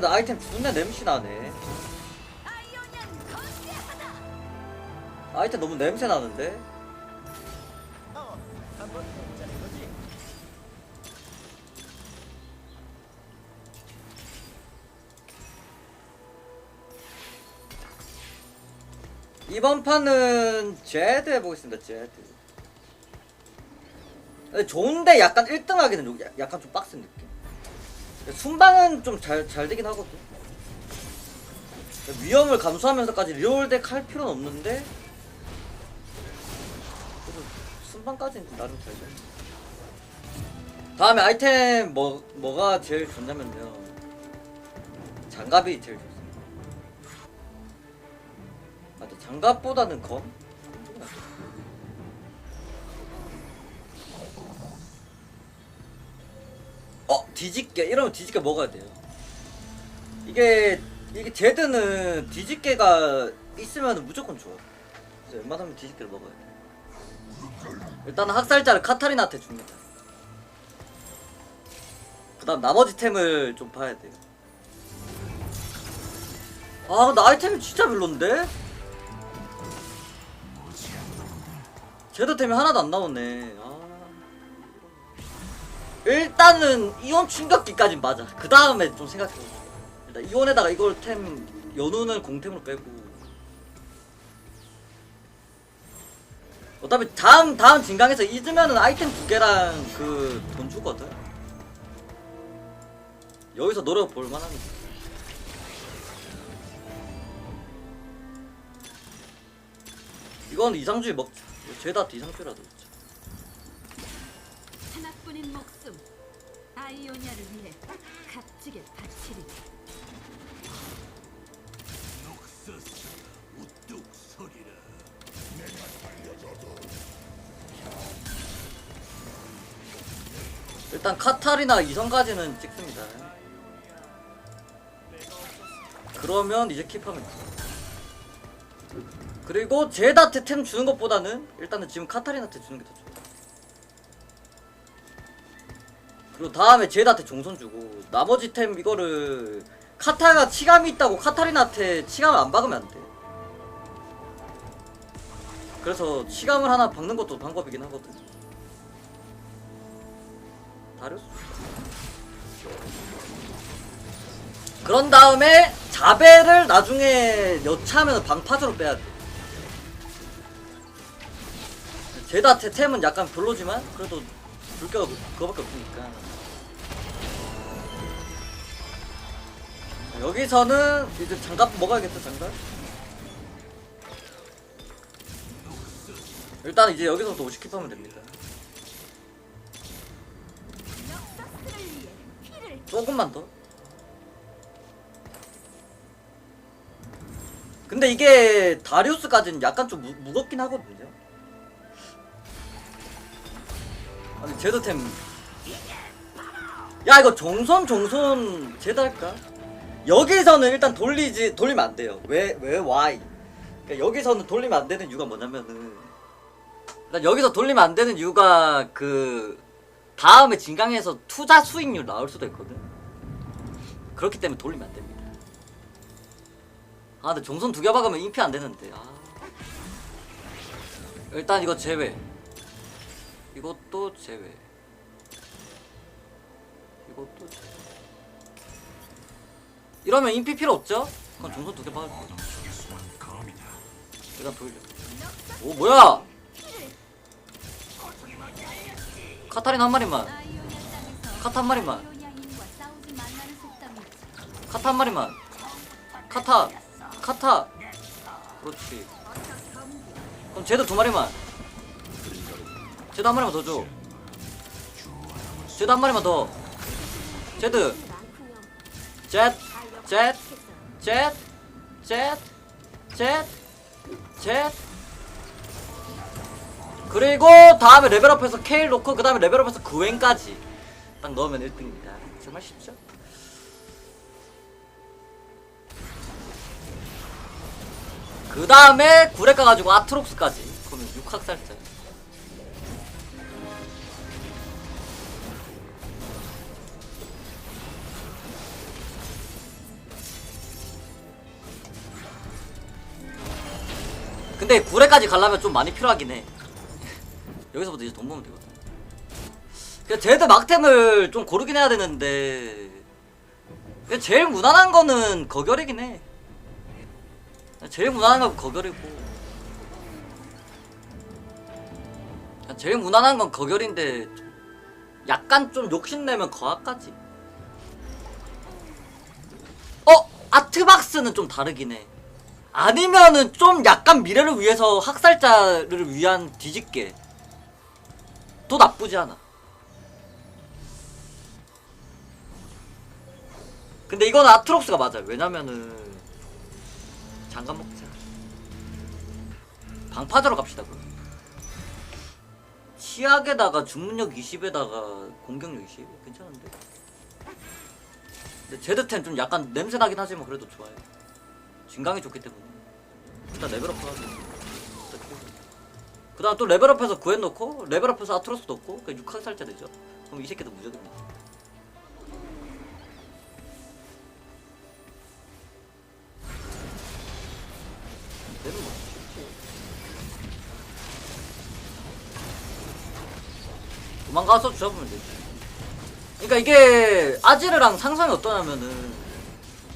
근데 아이템 존나 냄새 나네. 아이템 너무 냄새 나는데? 어, 한번 괜찮은 거지? 이번 판은 제드 해보겠습니다, 제드. 좋은데 약간 1등 하기는 약간 좀 빡센 느낌. 순방은 좀 잘 잘 되긴 하거든. 위험을 감수하면서까지 리얼덱 할 필요는 없는데 순방까지는 좀 나름 잘 돼. 다음에 아이템 뭐 뭐가 제일 좋냐면요. 장갑이 제일 좋습니다. 맞아 장갑보다는 검? 뒤집개 이러면 뒤집개 먹어야 돼요. 이게 이게 제드는 뒤집개가 있으면 무조건 좋아. 그래서 웬만하면 뒤집개를 먹어야 돼. 일단은 학살자를 카타리나한테 줍니다. 그 다음 나머지 템을 좀 봐야 돼요. 아 근데 아이템이 진짜 별론데? 제드 템이 하나도 안 나오네. 아. 일단은 이온 충격기까진 맞아. 그 다음에 좀 생각해보자. 일단 이온에다가 이걸 템 연운을 공템으로 빼고. 어차피 다음 다음 진강에서 잊으면은 아이템 두 개랑 그 돈 주거든. 여기서 노력 볼 만 합니다. 이건 이상주의 먹자. 죄다 이상주의라도 먹자. 하나뿐인 목숨 아이오니아를 위해 값지게 바치리 일단 카타리나 이성까지는 찍습니다. 그러면 이제 킵하면 돼. 그리고 제다한테 템 주는 것보다는 일단은 지금 카타리나한테 주는 게 더 좋아. 그리고 다음에 제다한테 종선 주고 나머지 템 이거를 카타가 치감이 있다고 카타리나한테 치감을 안 박으면 안 돼. 그래서 치감을 하나 박는 것도 방법이긴 하거든. 다르스. 그런 다음에 자배를 나중에 여차하면 방파제로 빼야 돼. 제다 템은 약간 별로지만 그래도 불교가 그거밖에 없으니까. 여기서는 이제 장갑 먹어야겠다 장갑. 일단 이제 여기서부터 50킵 하면 됩니다. 조금만 더. 근데 이게 다리우스까지는 약간 좀 무, 무겁긴 하거든요. 아니 제드템. 야 이거 정선 정선 제드 할까? 여기서는 일단 돌리지 돌리면 안 돼요. 왜 왜 why? 그러니까 여기서는 돌리면 안 되는 이유가 뭐냐면은 일단 여기서 돌리면 안 되는 이유가 그 다음에 진강에서 투자 수익률 나올 수도 있거든. 그렇기 때문에 돌리면 안 됩니다. 아, 근데 종선 두 개 박으면 인피 안 되는데. 아. 일단 이거 제외. 이것도 제외. 이것도 제외. 이러면 인피 필요 없죠? 그럼 종선 두개 박을 거야. 일단 돌려. 오 뭐야? 카타린 한 마리만. 카타 한 마리만. 카타 한 마리만. 카타. 카타. 그렇지. 그럼 쟤도 두 마리만. 쟤도 한 마리만 더 줘. 쟤도 한 마리만 더. 쟤드. 젯. 젯. 젯. 젯. 젯. 젯. 그리고 다음에 레벨업해서 케일 놓고 그 다음에 레벨업해서 그웬까지 딱 넣으면 1등입니다. 정말 쉽죠? 그 다음에 구레카 가지고 아트록스까지 그러면 6학살자 근데 구례까지 가려면 좀 많이 필요하긴 해. 여기서부터 이제 돈 모으면 되거든. 그냥 제드 막템을 좀 고르긴 해야 되는데 그냥 제일 무난한 거는 거결이긴 해. 제일 무난한 건 거결이고. 제일 무난한 건 거결인데 약간 좀 욕심내면 거학까지. 어? 아트박스는 좀 다르긴 해 아니면은 좀 약간 미래를 위해서 학살자를 위한 뒤집게. 또 나쁘지 않아. 근데 이건 아트록스가 맞아요 왜냐면은 잠깐 먹자. 방파제로 갑시다 그럼. 치약에다가 주문력 20에다가 공격력 20 괜찮은데? 근데 제드템 좀 약간 냄새나긴 하지만 그래도 좋아요 진강이 좋기 때문에. 일단 레벨업 하고. 그 다음 또 레벨업해서 구엔 넣고 레벨업해서 아트로스 넣고 그 6학 살자 되죠. 그럼 이 새끼도 무적입니다. 얘는 뭐. 도망가서 죽여보면 되지. 그러니까 이게 아지르랑 상성이 어떠냐면은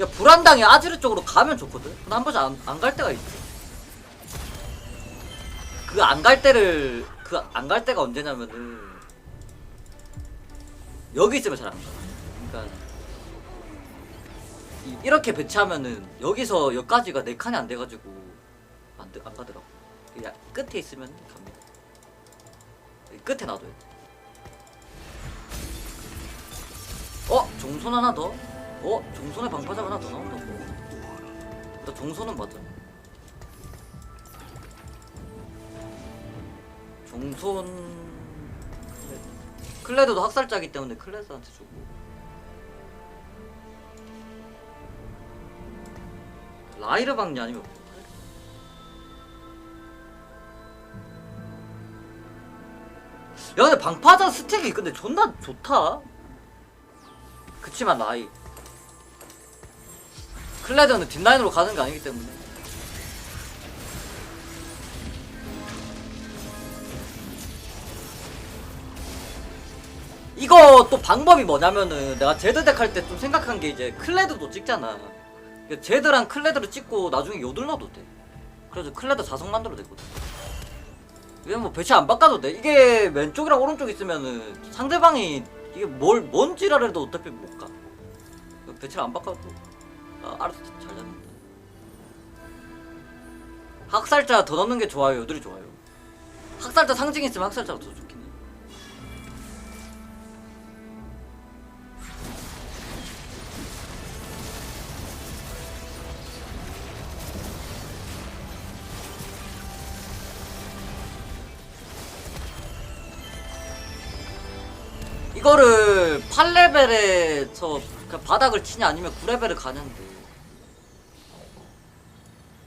야 불안당이 아지르 쪽으로 가면 좋거든 근데 한 번씩 안갈 때가 있어 그 안 갈 때를 그 안 갈 때가 언제냐면은 여기 있으면 잘 안 가. 그러니까 이- 이렇게 배치하면은 여기서 여기까지가 네 칸이 안 돼가지고 안, 돼- 안 가더라고. 그냥 끝에 있으면 갑니다. 끝에 놔둬야 돼. 어 종손 하나 더. 어? 종손에 방파장 하나 더 나온다고. 나 종손은 맞아. 클레- 클레드도 학살자기 때문에 클레드한테 주고. 라이르 박리 아니면 야 근데 방파장 스택이 근데 존나 좋다. 그치만 라이 클레드는 뒷라인으로 가는 게 아니기 때문에 이거 또 방법이 뭐냐면은 내가 제드덱 할 때 좀 생각한 게 이제 클레드도 찍잖아. 제드랑 클레드를 찍고 나중에 요들 넣어도 돼. 그래서 클레드 자석 만들어도 되거든. 이게 뭐 배치 안 바꿔도 돼. 이게 왼쪽이랑 오른쪽 있으면은 상대방이 이게 뭘, 뭔 지랄해도 어차피 못 가. 배치를 안 바꿔도 아, 알아서 잘 잡는다. 학살자 더 넣는 게 좋아요. 요들이 좋아요. 학살자 상징 있으면 학살자가 더 좋긴 해. 이거를 8레벨에서 그냥 바닥을 치냐 아니면 9레벨을 가냐인데.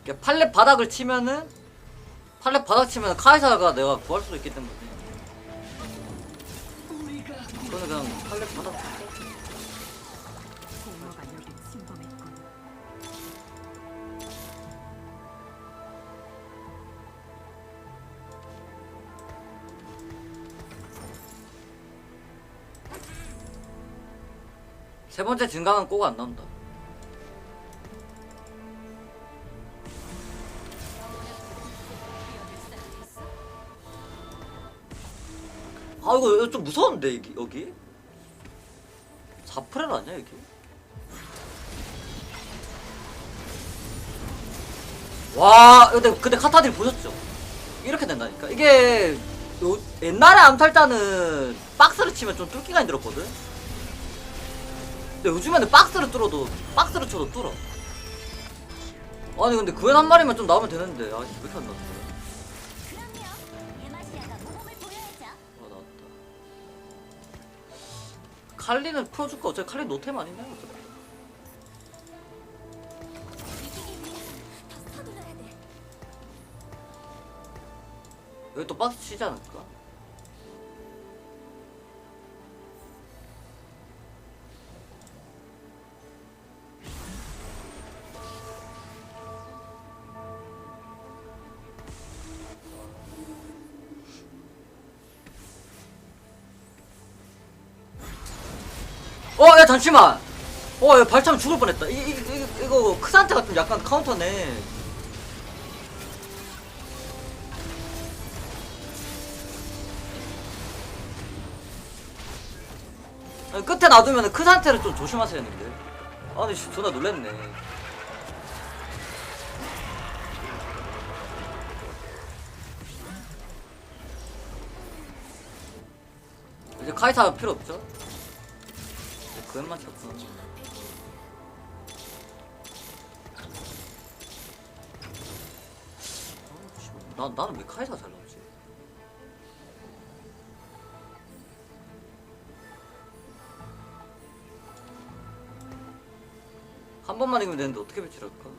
그러니까 8렙 바닥을 치면은 8렙 바닥 치면 카이사가 내가 구할 수도 있기 때문에. 그거는 그냥 8렙 바닥 세 번째 증강은 꼭 안 나온다. 아 이거 좀 무서운데 여기 여기? 4프렐 아니야 여기 와 근데 근데 카타딜 보셨죠? 이렇게 된다니까? 이게 요, 옛날에 암탈자는 박스를 치면 좀 뚫기가 힘들었거든 근데 요즘에는 박스를 뚫어도 박스를 쳐도 뚫어 아니 근데 구엔 한 마리만 좀 나오면 되는데 아왜 이렇게 안 나왔어. 아 나왔다 칼리는 풀어줄까 어차피 칼리 노템 아니냐 어차피. 여기 또 박스 치지 않을까? 어, 야, 잠시만. 어, 야, 발차면 죽을 뻔했다. 이, 이, 이, 이거 크산테가 좀 약간 카운터네. 끝에 놔두면 크산테를 좀 조심하셔야 했는데. 아니, 씨, 존나 놀랬네. 이제 카이사 필요 없죠? 그것만 쳤구나. 나, 나는 왜 카이사 잘 나오지? 한 번만 이기면 되는데 어떻게 배치할까?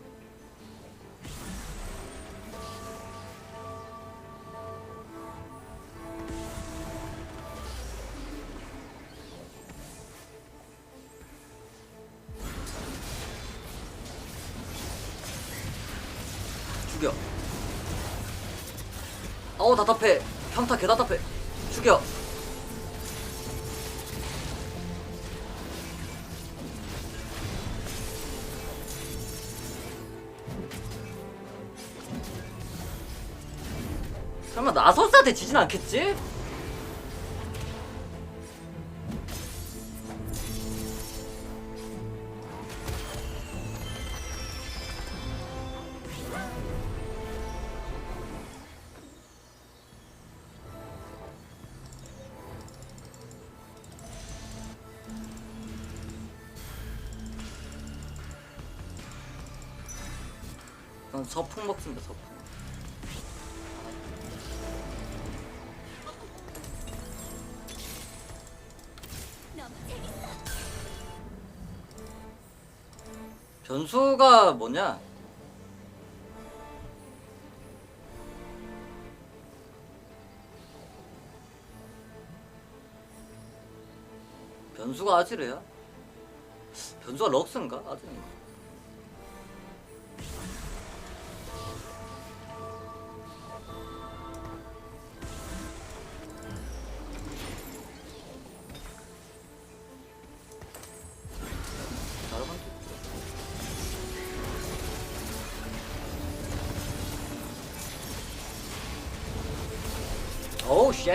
설마 나설사한테 지진 않겠지? 난 서풍 먹습니다 서풍 변수가 뭐냐? 변수가 아지르야? 변수가 럭스인가? 아지르인가? 쉣.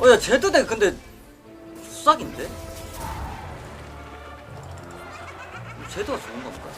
어야 제드대 근데 수삭인데? 제드가 좋은 건가?